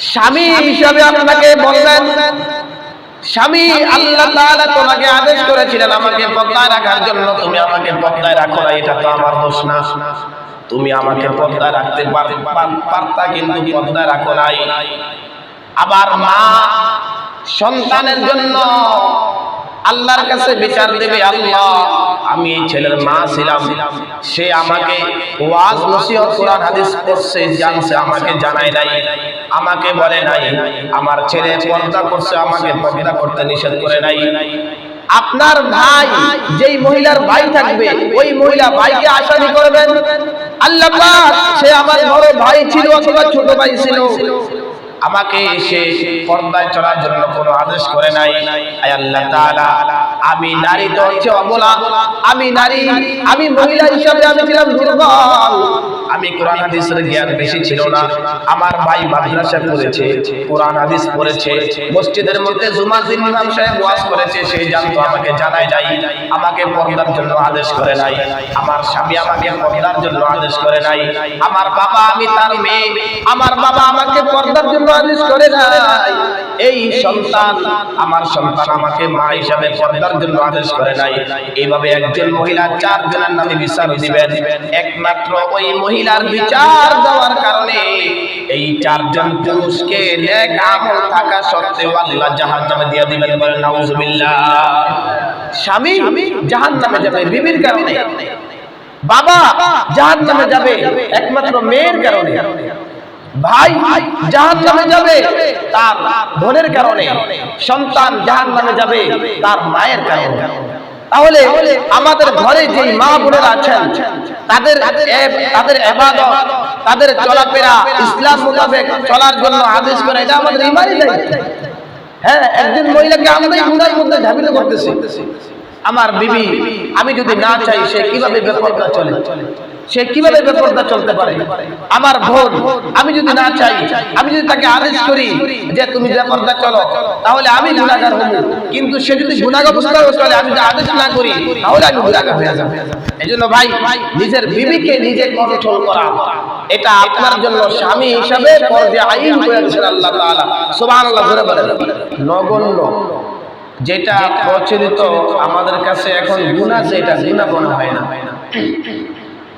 স্বামী হিসাবে আপনাকে বললেন স্বামী আল্লাহ তাআলা তোমাকে আদেশ করেছিলেন আমাকে পর্দায় রাখার জন্য, তুমি আমাকে পর্দায় রাখো না, এটা তো আমার দোষ না। তুমি আমাকে পর্দায় রাখতে পার- পার- পারতা কিন্তু পর্দায় রাখো নাই। আবার মা সন্তানের জন্য আল্লাহর কাছে বিচার দেবে, আল্লাহ, আমি এই ছেলের মা ছিলাম। সে আমাকে ওয়াজ, নসিহত, কোরআন, হাদিস করছে জানছে, আমাকে জানায় নাই, আমাকে বলে নাই, আমার ছেলে পর্দা করছে, আমাকে পর্দা করতে নিষেধ করে নাই। আপনার ভাই, যেই মহিলার ভাই থাকবে, ওই মহিলা ভাইকে আসামি করবেন? আল্লাহ সে আমার বড় ভাই ছিল অথবা ছোট ভাই ছিল। আমাকে সে পর্দায় চলার জন্য কোনো আদেশ করে নাই। আল্লাহ তাআলা, আমি নারী তো হচ্ছে অবলা, আমি নারী, আমি মহিলা হিসাবে আমি ছিলাম দুর্বল। আমি কোরআন হাদিসের জ্ঞান বেশি ছিল না। আমার ভাই মাদ্রাসা পড়েছে, কোরআন হাদিস পড়েছে, মসজিদের মধ্যে জুমার দিন ইমাম সাহেব ওয়াজ করেছে সে জানতো আমাকে জানায় নাই, আমাকে পর্দার জন্য আদেশ করে নাই। আমার স্বামী আমাকে পর্দার জন্য আদেশ করে নাই। আমার বাবা আমি তার মেয়ে, আমার বাবা আমাকে পর্দার জন্য আদেশ করে নাই। এই সন্তান আমার সন্তান আমাকে মা হিসাবে পর্দার জন্য আদেশ করে নাই। এইভাবে একজন মহিলা চার জনের নামে বিচার দিবেন। একমাত্র ওই মহিলার বিচার দেওয়ার কারণে এই চারজন পুরুষকে নেক আমল থাকা সত্ত্বেও আল্লাহ জাহান্নামে দিয়ে দিবেন বলেন, নাউজুবিল্লাহ। স্বামী জাহান্নামে যাবে বিবির কারণে। বাবা জাহান্নামে যাবে একমাত্র মেয়ের কারণে। ভাই জাহান নামে যাবে তার বোনের কারণে। সন্তান জাহান নামে যাবে তার মায়ের কারণে। তাহলে আমাদের ঘরে যে মা বোনেরা আছেন, তাদের তাদের এবাদত, তাদের চলাফেরা ইসলাম মোতাবেক চলার জন্য আদেশ করে, এটা আমাদের ইমানই নাই। হ্যাঁ একদিন মহিলাকে আমাদের গুনার মধ্যে ঝাঁপিত করতেছি আমার বিবি, আমি যদি না চাই, সে কীভাবে বেপরদা চলে? সে কীভাবে বেপরদা চলতে পারে? আমার বোন আমি যদি না চাই আমি যদি তাকে আদেশ করি যে তুমি বেপরদা চলো তাহলে আমি গুণাগার হব। কিন্তু সে যদি গুণাগার অবস্থায় চলে আমি যদি আদেশ না করি তাহলে আমি গুণাগার হয়ে যাব। এই জন্য ভাই নিজের বিবিকে নিজে কন্ট্রোল করা। এটা আপনার জন্য স্বামী হিসাবে পর্যায়ে আইন করেছেন আল্লাহ তাআলা। সুবহানাল্লাহ ধরে বলেন। নগণ্য। যেটা প্রচলিত আমাদের কাছে এখন গুনাহ যেটা গুনাহ মনে হয় না।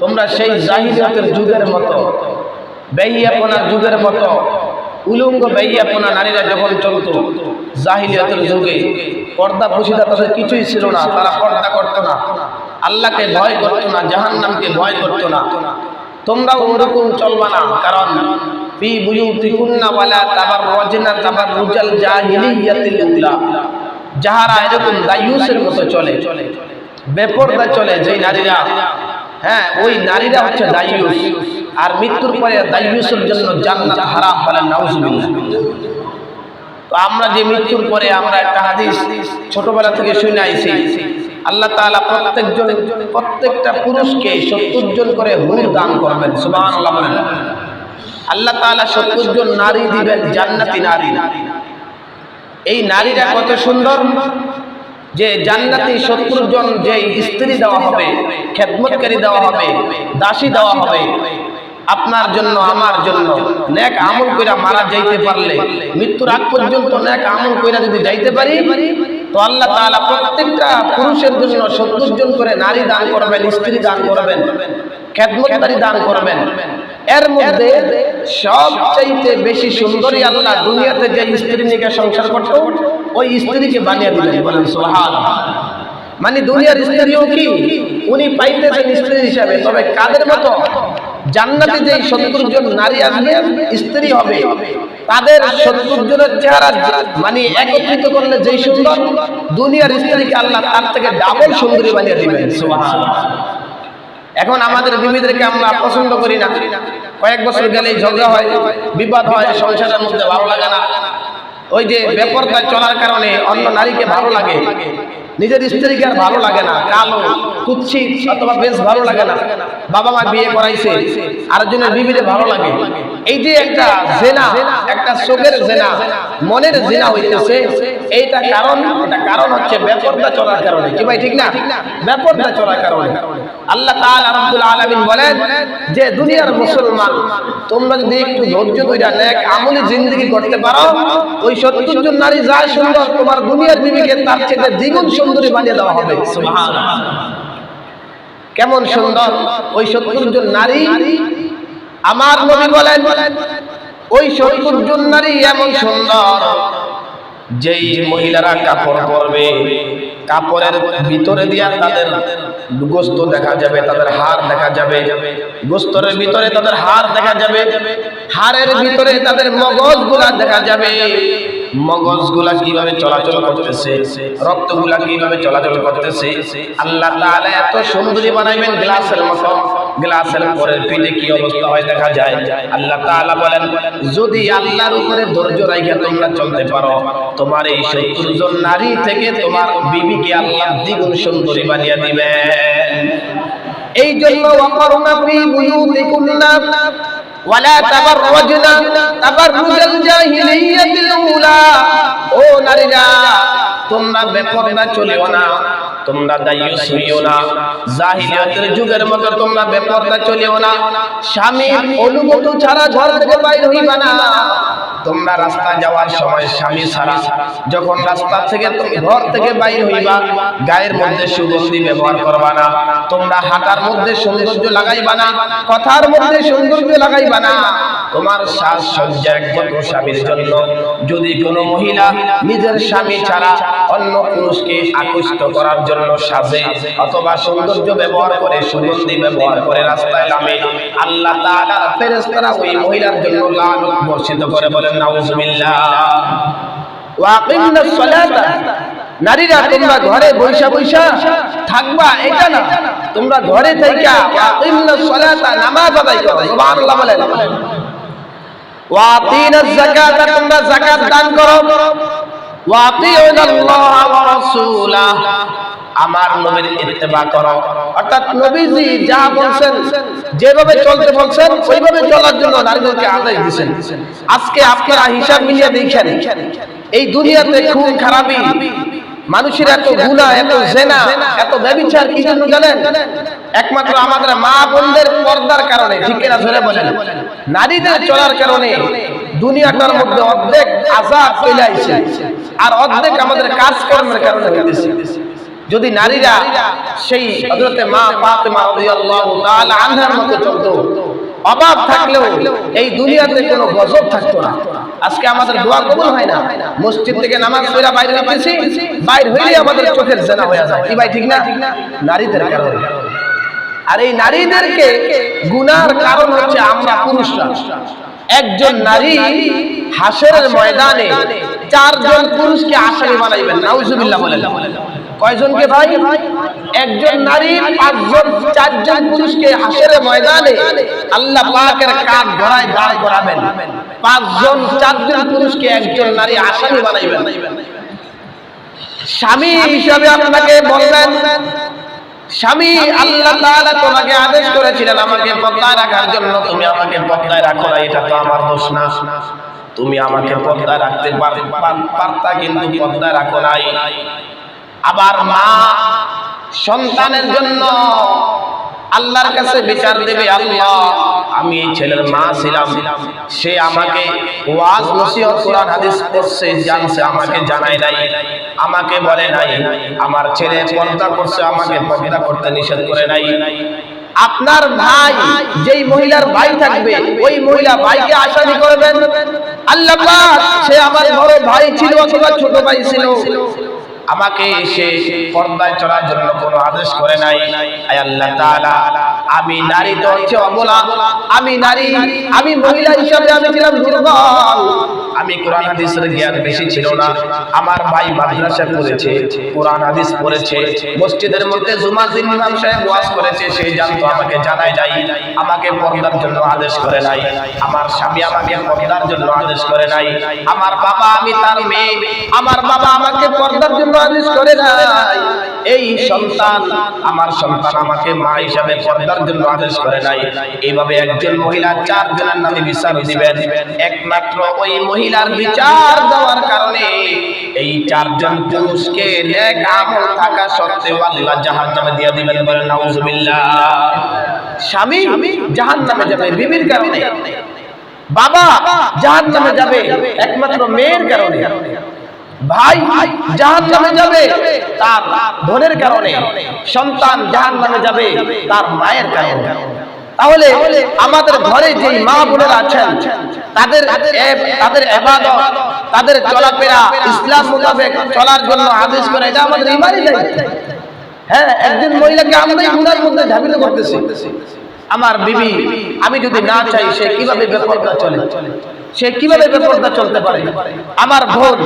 তোমরা সেই জাহিলিয়াতের যুগের মতো বেইয়াপনার যুগের মতো, উলঙ্গ বেইয়াপনা নারীরা যখন চলতো, জাহিলিয়াতের যুগে পর্দা পুশিদা তাদের কিছুই ছিল না, তারা পর্দা করতো না। আল্লাহকে ভয় করতো না, জাহান্নামকে ভয় করতো না। তোমরা ওরকম চলবা না, কারণ ফি বুয়ুতিকুন্না ওয়ালা তাবাররাজনা তাবাররুজাল জাহিলিয়াতিল উলা। যাহারা এরকম দায়ুসের মতো চলে, বেপরদা চলে যে নারীরা। হ্যাঁ ওই নারীরা হচ্ছে দায়ুস। আর মৃত্যুর পরে দায়ুসের জন্য জান্নাত হারাম বলেন নাউজুবিল্লাহ। তো আমরা যে মৃত্যুর পরে আমরা একটা হাদিস ছোটবেলা থেকে শুনে আইছি। আল্লাহ তাআলা প্রত্যেকজন, প্রত্যেকটা পুরুষকে সত্তর জন করে হুর দান করবেন বলেন। আল্লাহ তাআলা সত্তর জন নারী দিবেন, জান্নাতি নারী। এই নারীরা কত সুন্দর যে জান্নাতি সত্তর জন যে স্ত্রী দেওয়া হবে, খেদমতকারী দেওয়া হবে, দাসী দেওয়া হবে, আপনার জন্য, আমার জন্য। নেক আমল কইরা মারা যাইতে পারলে, মৃত্যুর আগ পর্যন্ত নেক আমল কইরা যদি যাইতে পারি, তো আল্লাহ তাআলা প্রত্যেকটা পুরুষের জন্য সত্তর জন করে নারী দান করবেন, স্ত্রী দান করবেন, খেদমতকারী দান করবেন। এর মধ্যে সবচাইতে বেশি সুন্দরী আল্লাহ দুনিয়াতে যে স্ত্রী নিয়ে সংসার করতো ওই স্ত্রীকে বানিয়ে দিলেন বলেন সোহান মানে দুনিয়ার স্ত্রীও কি? উনি পাইতেছেন স্ত্রী হিসাবে তবে কাদের মতো? জান্নাতে যে সত্তর জন নারী আসবে স্ত্রী হবে। তাদের সত্তর জনের চেহারা মানে একত্রিত করলে যেই সুন্দর দুনিয়ার স্ত্রীকে আল্লাহ তার থেকে ডাবল সুন্দরী বানিয়ে দিবেন। সুবহানাল্লাহ। এখন আমাদের বিবিদেরকে আমরা পছন্দ করি না। কয়েক বছর গেলেই ঝগড়া হয়, বিবাদ হয়, সংসারের মধ্যে ভালো লাগে না। ওই যে বেপরদায় চলার কারণে অন্য নারীকে ভালো লাগে। নিজের স্ত্রীকে আর ভালো লাগে না, কালো কুচ্ছিত অথবা বেশ ভালো লাগে না। বাবা মা বিয়ে করাইছে, আরেকজনের বিবিরে ভালো লাগে। এই যে একটা জেনা, একটা চোখের জেনা, মনের জেনা হইতেছে, এইটা কারণ, এটা কারণ হচ্ছে বেপরদা চলার কারণে। কি ভাই, ঠিক না? বেপরদা চলার কারণে। আল্লাহ তাআলা রাব্বুল আলামিন বলেন যে, দুনিয়ার মুসলমান, তোমরা যদি একটু ধৈর্য ধরে নেক আমলি জিন্দেগি করতে পারো, ওই 70 জন নারী যা সুন্দর, তোমার দুনিয়ার বিবিকে তার চেয়ে দ্বিগুণ বানিয়ে দেওয়া হবে। কেমন সুন্দর? ওই 70 জন নারী, আমার নবী বলেন, ওই 70 জন নারী এমন সুন্দর, যেই মহিলারা কাপড় পরবে, কাপড়ের ভিতরে দিয়া তাদের গোস্ত দেখা যাবে, তাদের হার দেখা যাবে। গোস্তরের ভিতরে তাদের হার দেখা যাবে। হারের ভিতরে তাদের মগজগুলা দেখা যাবে। মগজগুলা কীভাবে চলাচল করতেছে, রক্তগুলা কীভাবে চলাচল করতেছে, আল্লাহ তাআলা এত সুন্দরী বানাইবেন গ্লাসের মতো। গ্লাসের পরের পিঠে কি অবস্থা হয় দেখা যায়। আল্লাহ তাআলা বলেন, যদি আল্লাহর উপরে ধৈর্য রাখা তোমরা চলতে পারো, তোমার এই সত্তর জন নারী থেকে তোমার বিবিকে আল্লাহ দ্বিগুণ সুন্দরী বানিয়ে দিবেন। এই জন্য, ওয়াকরুনা ফি বুয়ুতিকুন্না ওয়ালা তাবাররাজনা, তাবাররুজাল জাহিলিয়াতিল উলা। ও নারীরা তোমরা বেপরদা চলিও না, তোমরা দায়ুস হইও না। জাহিলিয়াতের যুগের মতো তোমরা বেপরদা চলিও না। স্বামীর অনুমতি ছাড়া ঘর থেকে বাইর হইবা না। তোমরা রাস্তা যাওয়ার সময় স্বামী ছাড়া যখন রাস্তা থেকে তুমি ঘর থেকে বাইর হইবা, গায়ের মধ্যে সুগন্ধি ব্যবহার করবা না। তোমরা হাঁটার মধ্যে সৌন্দর্য লাগাইবা না, কথার মধ্যে সৌন্দর্য লাগাইবা না। তোমার শ্বাস সজ্জা একমাত্র স্বামীর জন্য। যদি কোনো মহিলা নিজের স্বামী ছাড়া অন্য পুরুষকে আকৃষ্ট করার জন্য সাজে অথবা সৌন্দর্য ব্যবহার করে সুগন্ধি ব্যবহার করে রাস্তায় নামে আল্লাহ তাআলা ওই মহিলার জন্য লানত বর্ষিত করে বলেন, নাউজুবিল্লাহ। নারীরা, তোমরা ঘরে বৈশা বৈশা থাকবা, এটা না। তোমরা ঘরে থাইকা ওয়াকিমনাস সালাতা, নামাজ আদায় করো, সুবহানাল্লাহ বলেন। ওয়াতিনাজ যাকাতা, তোমরা যাকাত দান করো। আমার নবীর ইত্তেবা করো। অর্থাৎ নবীজি যা বলছেন, যেভাবে চলতে বলছেন, ওইভাবে চলার জন্য নারীদেরকে আদেশ দিয়েছেন। আজকে আপনারা হিসাব মিলিয়ে দেখেন, এই দুনিয়াতে খুন খারাপি মানুষের এত গুণা, এত জেনা, এত ব্যবিচার কি জন্য জানেন? একমাত্র আমাদের মা বোনদের পর্দার কারণে, ঠিক কিনা ধরে বলেন? নারীদের চলার কারণে দুনিয়াটার মধ্যে অর্ধেক আজাব চলে আইছে আর অর্ধেক আমাদের কাজকর্মের কারণে হইতেছে। যদি নারীরা সেই হযরতে মা ফাতেমা রাদিয়াল্লাহু তাআলা আনহার মতো চলতো, অভাব থাকলেও এই দুনিয়াতে কোনো গজব থাকতো না। আজকে আমাদের দোয়া কবুল হয় না। মসজিদ থেকে নামাজ পড়া বাইরে হইতেছি, বাইরে হইলে আমাদের চোখের জানা হয়ে যায়। কি ভাই, ঠিক না? নারীদের কারণে। আর এই নারীদেরকে গুনার কারণ হচ্ছে আমরা পুরুষরা। একজন নারী হাসরের ময়দানে চারজন পুরুষকে আসামি বানাইবেন। নাউজুবিল্লাহ বলেন। কয়জনকে ভাই? একজন নারী পাঁচজন চারজন পুরুষকে হাসের ময়দানে আল্লাহ পাকের কাঠ ধরায় দাঁড় করাবেন। পাঁচজন চারজন পুরুষকে একজন নারী আসামি বানাইবেন। স্বামী হিসাবে আপনাকে বলবেন স্বামী আল্লাহ তাআলা তোমাকে আদেশ করেছিলেন আমাকে পর্দায় রাখার জন্য। তুমি আমাকে পর্দায় রাখো না এটা তো আমার দোষ না। তুমি আমাকে পর্দায় রাখতে পার- পার- পারতা কিন্তু পর্দায় রাখো নাই। আবার মা সন্তানের জন্য আল্লাহর কাছে বিচার দেবে, আল্লাহ, আমি এই ছেলের মা ছিলাম। সে আমাকে ওয়াজ নসিহত কোরআন হাদিস করছে জানছে, আমাকে জানাই নাই, আমাকে বলে নাই, আমার ছেলে পর্দা করছে, আমাকে পর্দা করতে নিষেধ করে নাই। আপনার ভাই, যেই মহিলার ভাই থাকবে, ওই মহিলা ভাইকে আসামি করবেন? আল্লাহ সে আমার বড় ভাই ছিল অথবা ছোট ভাই ছিল। আমাকে সে পর্দায় চলার জন্য কোনো আদেশ করে নাই। আল্লাহ তাআলা, আমি নারী তো হচ্ছে অবলা। আমি নারী, আমি মহিলা হিসাবে আমি ছিলাম দুর্বল। আমি কোরআন হাদিসের জ্ঞান বেশি ছিল না। আমার ভাই মাদ্রাসা পড়েছে কোরআন হাদিস পড়েছে, মসজিদের মধ্যে জুমা দিন ইমাম সাহেব ওয়াজ করেছে সেই জানতো আমাকে জানাই যাই আমাকে পর্দার জন্য আদেশ করে নাই। আমার স্বামী আমাকে পর্দার জন্য আদেশ করে নাই। আমার বাবা আমি তার মেয়ে, আমার বাবা আমাকে পর্দার জন্য আদেশ করে নাই এই সন্তান আমার সন্তান আমাকে মা হিসাবে পর্দার জন্য আদেশ করে নাই। এইভাবে একজন মহিলা চার জনের নামে বিচার দিবেন। একমাত্র ওই মহিলার বিচার দেওয়ার কারণে এই চারজন পুরুষকে আমল থাকা সত্ত্বেও আল্লাহ দিয়ে দিবেন বলেন নাউজুবিল্লাহ। স্বামী যাবে বিবির কারণে। বাবা যাবে একমাত্র মেয়ের কারণে। ভাই জাহান নামে যাবে তার ধনের কারণে। সন্তান জাহান নামে যাবে তার মায়ের কারণে। তাহলে আমাদের ঘরে যে মা বোনেরা আছেন, তাদের তাদের তাদের চলাফেরা ইসলাম মোতাবেক চলার জন্য আদেশ করে, এটা আমাদের হ্যাঁ একজন মহিলাকে আমরাই গুণার মধ্যে ধাবিত করতেছি। আমার বিবি, আমি যদি না চাই সে কীভাবে বেপরদা চলে? সে কীভাবে বেপরদা চলতে পারে? আমার ভোর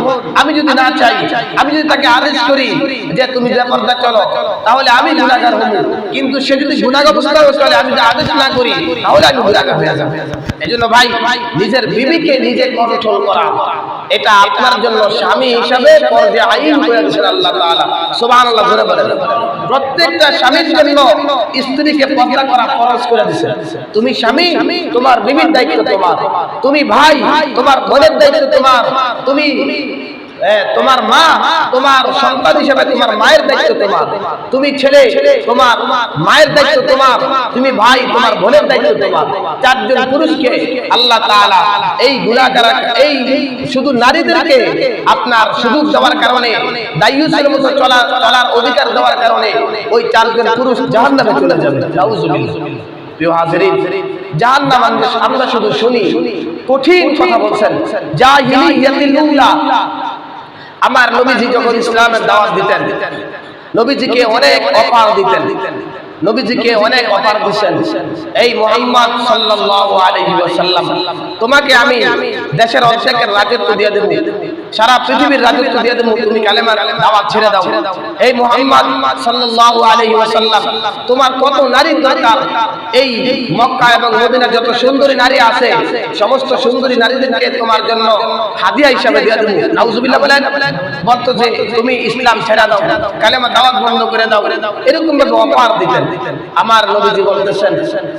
আমি যদি না চাই আমি যদি তাকে আদেশ করি যে তুমি বেপরদা চলো তাহলে আমি গুণাগার হব। কিন্তু সে যদি গুণাগার অবস্থায় তাহলে আমি যদি আদেশ না করি তাহলে আমি গুণাগার হয়ে যাব। এই জন্য ভাই নিজের বিবিকে নিজে কন্ট্রোল করা। এটা আপনার জন্য স্বামী হিসাবে পর্দে আইন করেছেন আল্লাহ তাআলা। সুবহানাল্লাহ ধরে বলেন। প্রত্যেকটা স্বামীর জন্য স্ত্রীকে পর্দা করা ফরজ করে দিয়েছেন তুমি স্বামী, তোমার বিবির দায়িত্ব তোমার। তুমি ভাই, তোমার বোনের দায়িত্ব তোমার। তুমি তোমার মা, তোমার সন্তান হিসেবে তোমার মায়ের দায়িত্ব তোমার। তুমি ছেলে, তোমার মায়ের দায়িত্ব তোমার। তুমি ভাই, তোমার বোনের দায়িত্ব তোমার। চারজন পুরুষকে আল্লাহ তাআলা এই গুণাগার এই শুধু নারীদেরকে আপনার সুযোগ দেওয়ার কারণে, দায়ুসের মতো চলা, চলার অধিকার দেওয়ার কারণে ওই চারজন পুরুষ জাহান্নামে চলে যাবে। প্রিয় হাজিরিন জাহান্নাম আমরা শুধু শুনি, কঠিন কথা বলছেন। জাহিলিয়াতিল উলা আমার নবীজি যখন ইসলামের দাওয়াত দিতেন নবীজিকে অনেক অফার দিতেন। নবীজিকে অনেক অফার দিচ্ছেন। এই মোহাম্মদ সাল্লাল্লাহু আলাইহি ওয়াসাল্লাম তোমাকে আমি দেশের অর্ধেকের রাজত্ব দিয়ে দেব। সারা পৃথিবীর রাজত্ব দিয়ে দেব। তুমি কালেমার দাওয়াত ছেড়ে দাও। এই মোহাম্মদ সাল্লাল্লাহু আলাইহি ওয়াসাল্লাম তোমার কত নারীর দরকার? এই মক্কা এবং মদিনার যত সুন্দরী নারী আছে সমস্ত সুন্দরী নারীদেরকে তোমার জন্য হাদিয়া হিসাবে দিয়ে দেব। নাউজুবিল্লাহ বলেন বলতো যে তুমি ইসলাম ছেড়ে দাও। কালেমা দাওয়াত বন্ধ করে দাও। এরকম ভাবে অফার দিতেন। আমার নবীজি বলতেছেন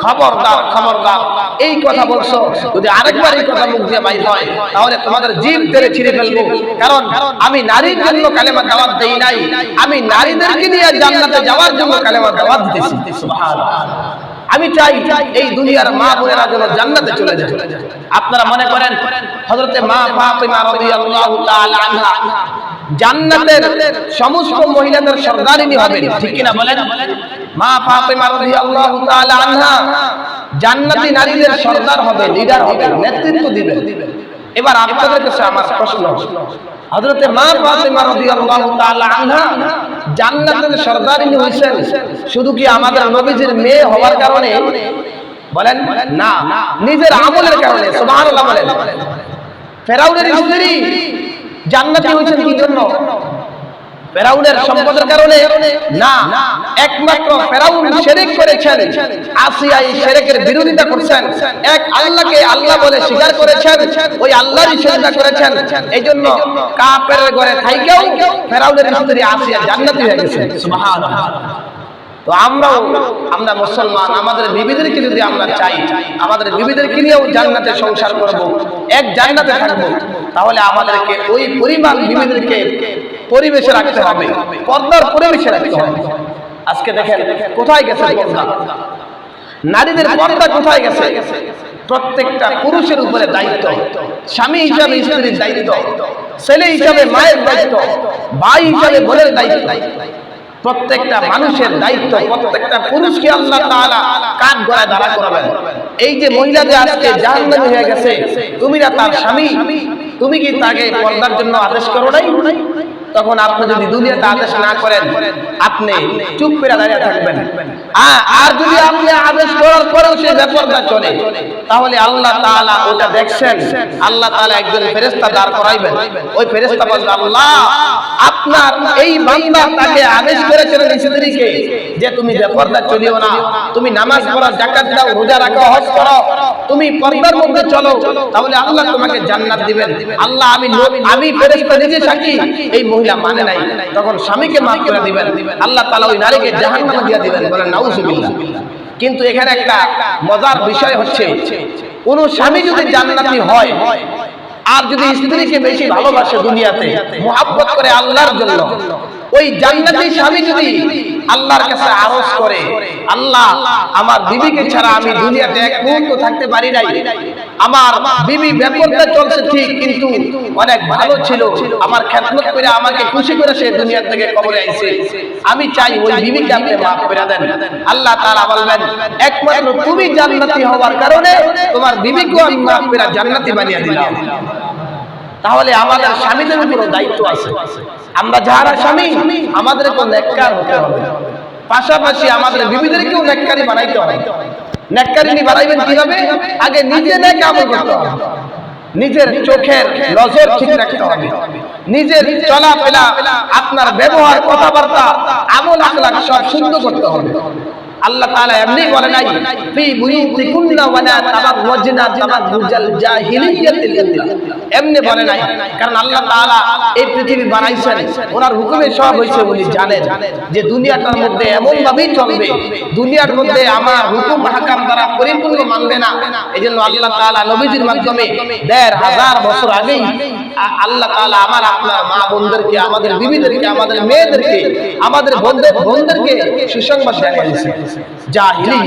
খবরদার খবরদার এই কথা বলছো যদি আরেকবার এই কথা মুখ দিয়ে বাইর হয় তাহলে তোমাদের জীব তেরে ছিঁড়ে ফেলব। কারণ আমি নারীর জন্য কালেমা দাওয়াত দেই নাই আমি নারীদেরকে নিয়ে জান্নাতে যাওয়ার জন্য কালেমা দাওয়াত দিতেছি। সুবহানাল্লাহ। আমি চাই এই দুনিয়ার মা বোনেরা যেন জান্নাতে চলে যায়। আপনারা মনে করেন হযরতে মা ফাতিমা রাদিয়াল্লাহু তাআলা আনহা জান্নাতের সমস্ত মহিলাদের সর্দারিনী হবেন ঠিক কি না বলেন? মা ফাতিমা রাদিয়াল্লাহু তাআলা আনহা জান্নাতি নারীদের সর্দার হবে লিডার হবে, নেতৃত্ব দিবেন। এবার আপনাদের কাছে আমার প্রশ্ন, হযরতে মা ফাতিমা রাদিয়াল্লাহু তাআলা আনহা জান্নাতের সর্দারিনী হইছেন শুধু কি আমাদের নবীজির মেয়ে হওয়ার কারণে? বলেন, না, নিজের আমলের কারণে, সুবহানাল্লাহ বলেন। ফেরাউনের স্ত্রী জান্নাতি হয়েছেন কি জন্য। ফেরাউনের সম্পদের কারণে না একমাত্র ফেরাউন শেরেক করেছেন। আসিয়া এই শিরকের বিরোধিতা করছেন। এক আল্লাহকে আল্লাহ বলে স্বীকার করেছেন ওই আল্লাহরই সিজদা করেছেন। এইজন্য কাফেরের ঘরে থাইকেও ফেরাউনের স্ত্রী আসিয়া জান্নাতি হয়ে গেছে। সুবহানাল্লাহ। তো আমরাও, আমরা মুসলমান, আমাদের বিবিদেরকে যদি আমরা চাই, আমাদের বিবিদেরকে নিয়েও জান্নাতে সংসার করব, এক জান্নাতে থাকব, তাহলে আমাদেরকে ওই পরিমাণ বিবিদেরকে পরিবেশে রাখতে হবে, পর্দার পরিবেশে রাখতে হবে। আজকে দেখেন, কোথায় গেছে পর্দা? নারীদের পর্দা কোথায় গেছে? প্রত্যেকটা পুরুষের উপরে দায়িত্ব, স্বামী হিসাবে স্ত্রীর দায়িত্ব, ছেলে হিসাবে মায়ের দায়িত্ব, ভাই হিসাবে বোনের দায়িত্ব। প্রত্যেকটা মানুষের দায়িত্ব, প্রত্যেকটা পুরুষকে আল্লাহ তাআলা কাঠ গড়ায় দাঁড়া করাবেন। এই যে মহিলা যে আজকে জাহান্নামী হয়ে গেছে তুমি না তার স্বামী, তুমি কি তাকে পর্দার জন্য আদেশ করো নাই? তখন আপনি যদি দুনিয়াতে আদেশ না করেন, আপনি চুপ করে দাঁড়িয়ে থাকবেন। আর যদি আপনি আদেশ করার পরেও সে ব্যাপারটা চলে, তাহলে আল্লাহ তাআলা ওটা দেখছেন। আল্লাহ তাআলা একজন ফেরেশতা দাঁড় করাইবেন। ওই ফেরেশতা বলবে, আল্লাহ, আপনার এই বান্দা তাকে আদেশ করেছিলেন স্ত্রীকে যে তুমি বেপরদা চলিও না। তুমি নামাজ পড়ো, যাকাত দাও, রোজা রাখো, হজ করো। তুমি পর্দার মধ্যে চলো, তাহলে আল্লাহ তোমাকে জান্নাত দিবেন। আল্লাহ, আমি আমি ফেরেশতা নিজে সাক্ষী। এই মানে নাই। তখন স্বামীকে মাফ করে দিবেন। আল্লাহ তালা ওই নারীকে জাহান্নামে দিয়ে দিবেন। বলেন, নাউজুবিল্লাহ। কিন্তু এখানে একটা মজার বিষয় হচ্ছে, কোন স্বামী যদি জান্নাতি হয়, আর যদি স্ত্রীকে বেশি ভালোবাসে দুনিয়াতে, মোহাব্বত করে আল্লাহর জন্য ওই জান্নাতি স্বামী যদি আল্লাহর কাছে আরজ করে, আল্লাহ আমার বিবিকে ছাড়া আমি দুনিয়াতে এক মুহূর্ত থাকতে পারি নাই। আমার বিবি ব্যাপারটা চলছে ঠিক, কিন্তু অনেক ভালো ছিল। আমার খেদমত করে আমাকে খুশি করে সে দুনিয়া থেকে কবরে আইছে। আমি চাই ওই বিবিকে আপনি মাফ করে দেন। আল্লাহ তাআলা বলবেন, একমাত্র তুমি জান্নাতি হওয়ার কারণে তোমার বিবিকেও আমি মাফ করে জান্নাতি বানিয়ে দিলাম। তাহলে আমাদের স্বামীদের উপর দায়িত্ব আছে। আমরা যারা স্বামী আমাদেরকে নেককার হতে হবে। পাশাপাশি আমাদের বিবিদেরকেও নেককারি বানাইতে হবে। নেককারিনি বানাইবেন কীভাবে? আগে নিজে নেক আমল করতে হবে। নিজের চোখের নজর ঠিক রাখতে হবে। নিজের চলাফেরা, আপনার ব্যবহার, কথাবার্তা আমল আখলাক সব সুন্দর করতে হবে। আল্লাহ তাআলা এমনি বলে নাই, ফি বুয়ুতিকুন্না ওয়ালা তাবাররুজনা তাবাররুজাল জাহিলিয়াতিল এমনি বলে নাই, কারণ আল্লাহ তাআলা এই পৃথিবী বানাইছেন, ওনার হুকুমে সব হয়েছে বলে জানেন যে দুনিয়াটার মধ্যে এমন ভাবেই চলবে, দুনিয়ার মধ্যে আমার হুকুম হাকাম দ্বারা পরিপূর্ণ মানবে না। এজন্য আল্লাহ তাআলা নবীজির মাধ্যমে দেড় হাজার বছর আগেই আল্লাহ তাআলা আমার আপনার মা বোনদেরকে, আমাদের বিবিদেরকে, আমাদের মেয়েদেরকে, আমাদের বোনদের বোনদেরকে সুসংবাদ জানিয়েছে জাহিলি